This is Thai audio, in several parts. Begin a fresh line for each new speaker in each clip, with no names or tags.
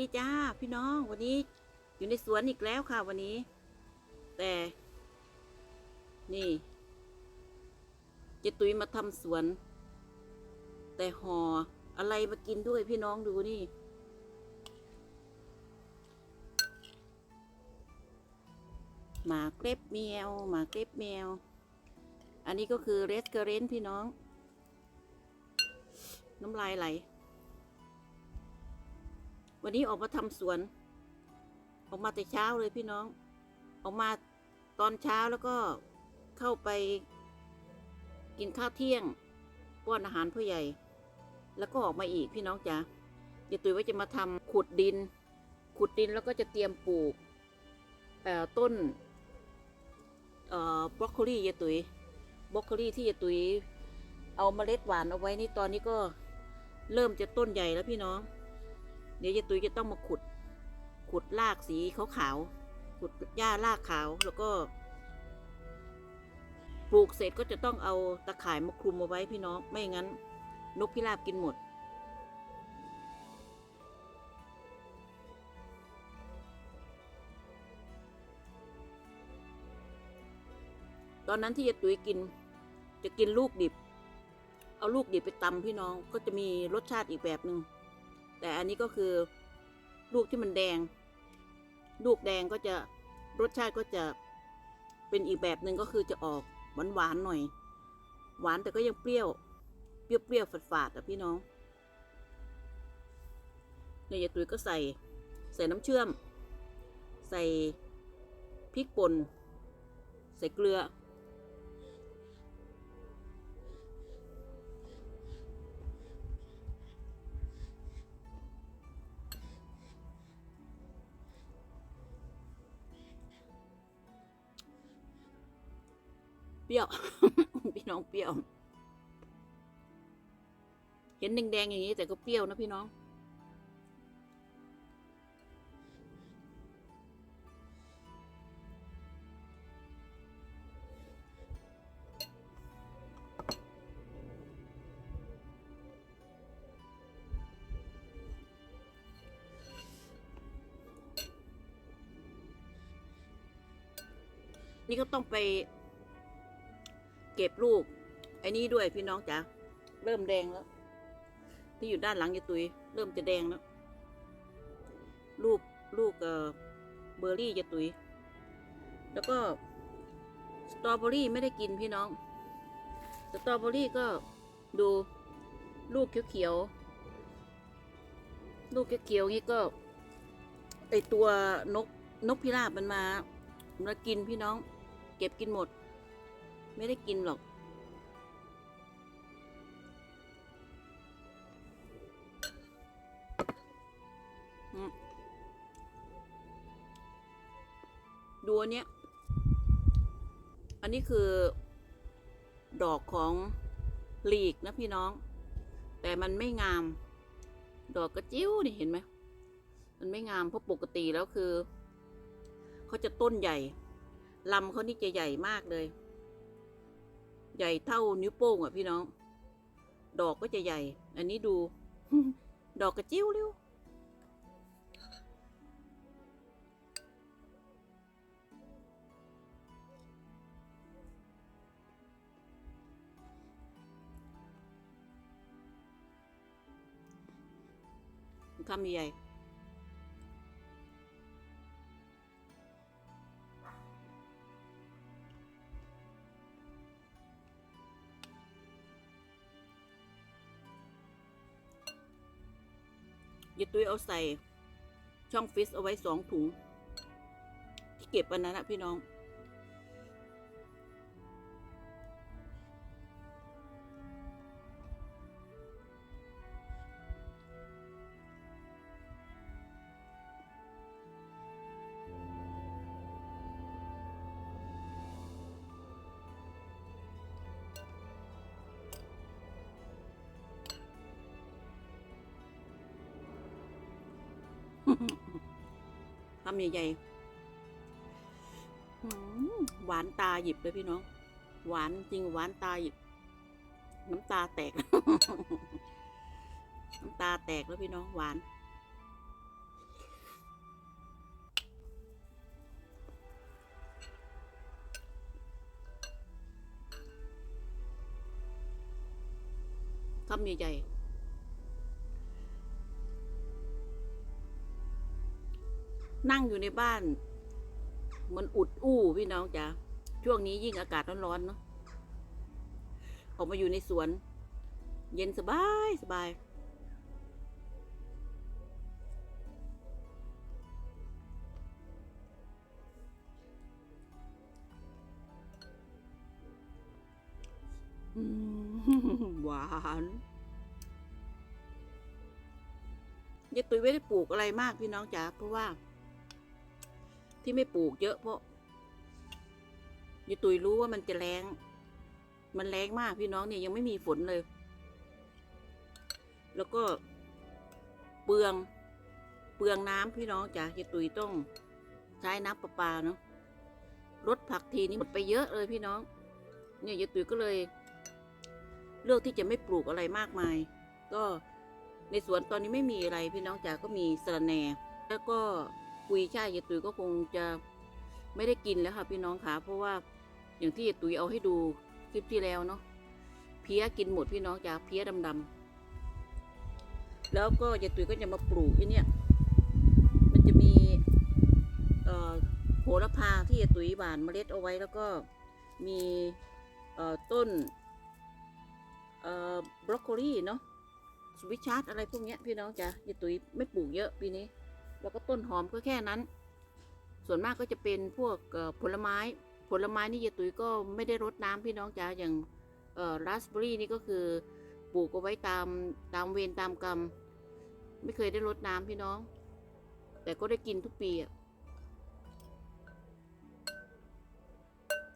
ดีจ้าพี่น้องวันนี้อยู่ในสวนอีกแล้วค่ะ วันนี้ แต่ นี่เจตุยมาทำสวน แต่ห่ออะไรมากินด้วยพี่น้องดูนี่ หมาเกร็บแมวหมาเกร็บแมว อันนี้ก็คือเรสเกเรนพี่น้อง น้ำลายไหล วันนี้ออกมาทำสวน ออกมาแต่เช้าเลยพี่น้อง ออกมาตอนเช้าแล้วก็เข้าไปกินข้าวเที่ยงป้อนอาหารผู้ใหญ่ แล้วก็ออกมาอีกพี่น้องจ๋าเดี๋ยวตุยว่าจะมาทำขุดดิน ขุดดินแล้วก็จะเตรียมปลูกต้นเอ่อบรอกโคลียายตุยบรอกโคลีที่ยายตุยเอาเมล็ดหวานเอาไว้นี่ตอนนี้ก็เริ่มจะต้นใหญ่แล้วพี่น้อง เดี๋ยวยายตุยจะต้องมาขุด ขุดรากสีขาวๆขุดหญ้ารากขาวแล้วก็ ปลูกเสร็จก็จะต้องเอาตะข่ายมาคลุมเอาไว้พี่น้อง ไม่งั้น นกพิราบกินหมด ตอนนั้นที่ยายตุยกิน จะกินลูกดิบ เอาลูกดิบไปตำพี่น้องก็จะมีรสชาติอีกแบบหนึง่ง แต่อันนี้ก็คือลูกที่มันแดง ลูกแดงก็จะรสชาติก็จะเป็นอีกแบบหนึ่งก็คือจะออกหวานหวานๆหน่อย หวานแต่ก็ยังเปรี้ยว เปรี้ยวเปรี้ยวฝาดฝาดๆอะพี่น้องเนี่ยยายตุ๋ยก็ใส่ใส่น้ำเชื่อม ใส่พริกป่นใส่เกลือ ปรี้ยว พี่น้องเปรี้ยว เห็นแดงๆอย่างนี้แต่ก็เปรี้ยวนะพี่น้อง นี่ก็ต้องไป เก็บลูก ไอ้นี่ด้วยพี่น้องจ๋าเริ่มแดงแล้ว ที่อยู่ด้านหลังยายตุย เริ่มจะแดงแล้วลูกลูกเอ่อเบอร์รี่ยายตุย แล้วก็สตรอเบอรี่ไม่ได้กินพี่น้องสตรอเบอรี่ก็ดูลูกเขียวๆลูกเขียวๆนี่ก็ ไอตัวนกนกพิราบมันมามากินพี่น้อง เก็บกินหมด ไม่ได้กินหรอก ดูอันเนี้ย อันนี้คือ ดอกของหลีกนะพี่น้อง แต่มันไม่งาม ดอกกระจิ้วนี่เห็นไหม มันไม่งามเพราะปกติแล้วคือ เขาจะต้นใหญ่ลำเขานี่จะใหญ่มากเลย ใหญ่เท่านิ้วโป้งอะพี่น้อง ดอกก็จะใหญ่ อันนี้ดู ดอกกระจิ้วเร็วคำใหญ่ ยาตุ้ยเอาใส่ช่องฟิสเอาไว้สองถุงที่เก็บอันนั้นนะพี่น้อง คำใหญ่ๆหวานตาหยิบเลยพี่น้อง หวานจริงหวานตาหยิบ น้ำตาแตก น้ำตาแตกแล้วพี่น้องหวานคำใหญ่ๆ นั่งอยู่ในบ้าน มันอุดอู้พี่น้องจ๋าช่วงนี้ยิ่งอากาศร้อนๆเนาะออกมาอยู่ในสวน เย็นสบายสบายอืมหวานยายตุ้ยไม่ได้ปลูกอะไรมากพี่น้องจ๋าเพราะว่า ที่ไม่ปลูกเยอะเพราะยายตุยรู้ว่ามันจะแรงมันแรงมากพี่น้องเนี่ยยังไม่มีฝนเลย แล้วก็เปลืองเปลืองน้ำพี่น้องจ๋ายายตุยต้องใช้น้ำประปาเนาะรดผักทีนี้หมดไปเยอะเลยพี่น้อง เนี่ยยายตุยก็เลย เลือกที่จะไม่ปลูกอะไรมากมาย ก็ในสวนตอนนี้ไม่มีอะไรพี่น้องจ๋าก็มีสะระแหน่แล้วก็ กุยช่ายยายตุยก็คงจะไม่ได้กินแล้วค่ะพี่น้องค่ะเพราะว่าอย่างที่ยายตุยเอาให้ดูคลิปที่แล้วเนาะเพี้ยกินหมดพี่น้องจ๋าเพี้ยดำๆแล้วก็ยายตุยก็จะมาปลูกไอ้เนี่ยมันจะมีโหระพาที่ยายตุยหว่านเมล็ดเอาไว้แล้วก็มีต้นบรอกโคลีเนาะสวิชาร์ดอะไรพวกเนี้ยพี่น้องจ๋ายายตุยไม่ปลูกเยอะปีนี้ แล้วก็ต้นหอมก็แค่นั้น ส่วนมากก็จะเป็นพวกผลไม้ ผลไม้นี่ยายตุ๋ยก็ไม่ได้รดน้ำพี่น้องจ๋าอย่างราสเบอรี่นี่ก็คือปลูกเอาไว้ตามตามเวรตามกรรม ไม่เคยได้รดน้ำพี่น้อง แต่ก็ได้กินทุกปีอะ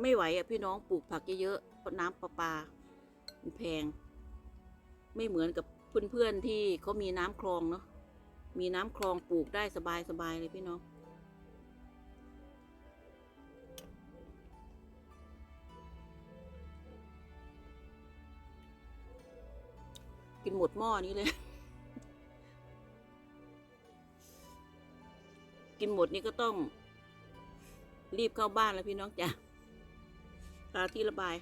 ไม่ไหวอะพี่น้องปลูกผักเยอะๆเพราะน้ำประปามันแพง ไม่เหมือนกับเพื่อนๆที่เขามีน้ำคลองเนาะ มีน้ำคลองปลูกได้สบายๆเลยพี่น้อง กินหมดหม้อนี้เลย กินหมดนี้ก็ต้อง รีบเข้าบ้านแล้วพี่น้องจ้ะตาที่ระบาย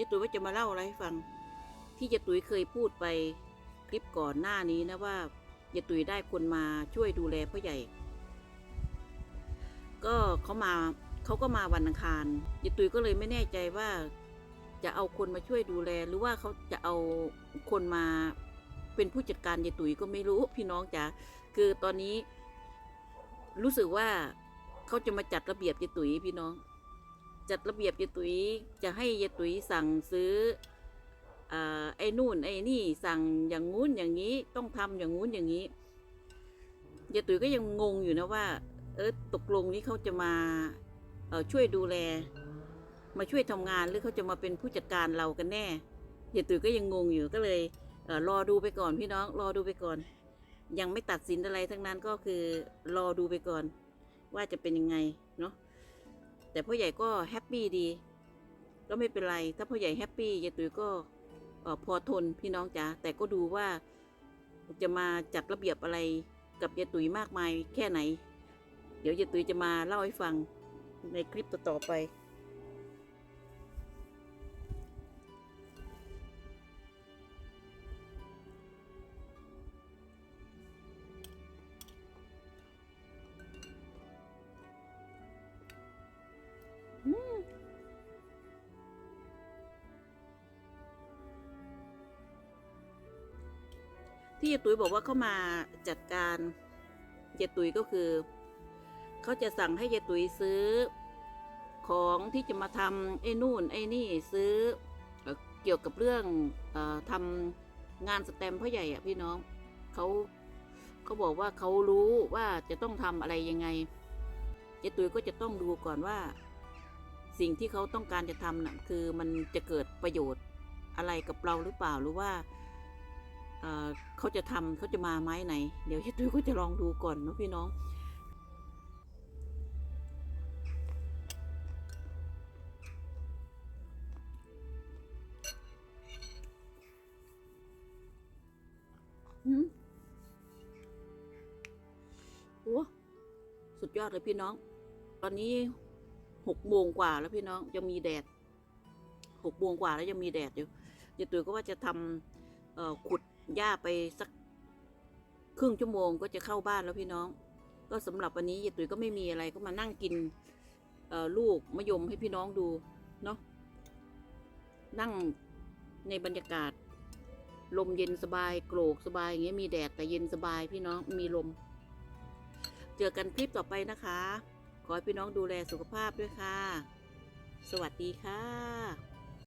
ยายตุ๋ยว่าจะมาเล่าอะไรให้ฟัง ที่ยายตุ๋ยเคยพูดไปคลิปก่อนหน้านี้นะว่ายายตุ๋ยได้คนมาช่วยดูแลพ่อใหญ่ ก็เขามาเขาก็มาวันอังคารยายตุ๋ยก็เลยไม่แน่ใจว่าจะเอาคนมาช่วยดูแล หรือว่าเขาจะเอาคนมาเป็นผู้จัดการยายตุ๋ยก็ไม่รู้พี่น้องจ๋าคือตอนนี้รู้สึกว่าเขาจะมาจัดระเบียบยายตุ๋ยพี่น้อง จัดระเบียบยายตุ๋ยจะให้ยายตุ๋ยสั่งซื้ออไอ้นู่นไอ้นี่สั่งอย่างงู้นอย่างนี้ต้องทำอย่างงู้นอย่างนี้ยายตุ๋ยก็ยังงงอยู่นะว่า เออตกลงนี้เขาจะมาเช่วยดูแล มาช่วยทำงานหรือเขาจะมาเป็นผู้จัดการเรากันแน่ยายตุ๋ยก็ยังงงอยู่ก็เลยเอรอดูไปก่อนพี่น้องรอดูไปก่อน ยังไม่ตัดสินอะไรทั้งนั้นก็คือรอดูไปก่อน ว่าจะเป็นยังไง แต่พ่อใหญ่ก็แฮปปี้ดี ก็ไม่เป็นไร ถ้าพ่อใหญ่แฮปปี้ยายตุ๋ยก็พอทนพี่น้องจ๋าแต่ก็ดูว่าจะมาจัดระเบียบอะไรกับยายตุ๋ยมากมายแค่ไหน เดี๋ยวยายตุ๋ยจะมาเล่าให้ฟังในคลิปต่อๆไป ที่ยายตุ๋ยบอกว่าเข้ามาจัดการยายตุ๋ยก็คือเขาจะสั่งให้ยายตุ๋ยซื้อ ของที่จะมาทำไอ้นู่นไอ้นี่ซื้อเอเกี่ยวกับเรื่องอทำงานสแตมพ่อใหญ่อะพี่น้องเขาเขาบอกว่าเขารู้ว่าจะต้องทำอะไรยังไงยายตุ๋ยก็จะต้องดูก่อนว่า สิ่งที่เขาต้องการจะทำน่ะคือมันจะเกิดประโยชน์อะไรกับเราหรือเปล่าหรือว่า เขาจะทำเขาจะมาไหมไหน เดี๋ยวเฮียตุ้ยก็จะลองดูก่อนนะพี่น้อง อืมโอ้สุดยอดเลยพี่น้อง ตอนนี้หกโมงกว่าแล้วพี่น้องยังมีแดดหกโมงกว่าแล้วยังมีแดดอยู่ฮียตุ๋ยก็ว่าจะทำขุด หญ้าไปสักครึ่งชั่วโมงก็จะเข้าบ้านแล้วพี่น้อง ก็สำหรับวันนี้ยายตุ๋ยก็ไม่มีอะไรก็มานั่งกินลูกมะยมให้พี่น้องดูเนาะนั่งในบรรยากาศ ลมเย็นสบายโกรกสบายอย่างเงี้ยมีแดดแต่เย็นสบายพี่น้องมีลม เจอกันคลิปต่อไปนะคะ ขอให้พี่น้องดูแลสุขภาพด้วยค่ะ สวัสดีค่ะ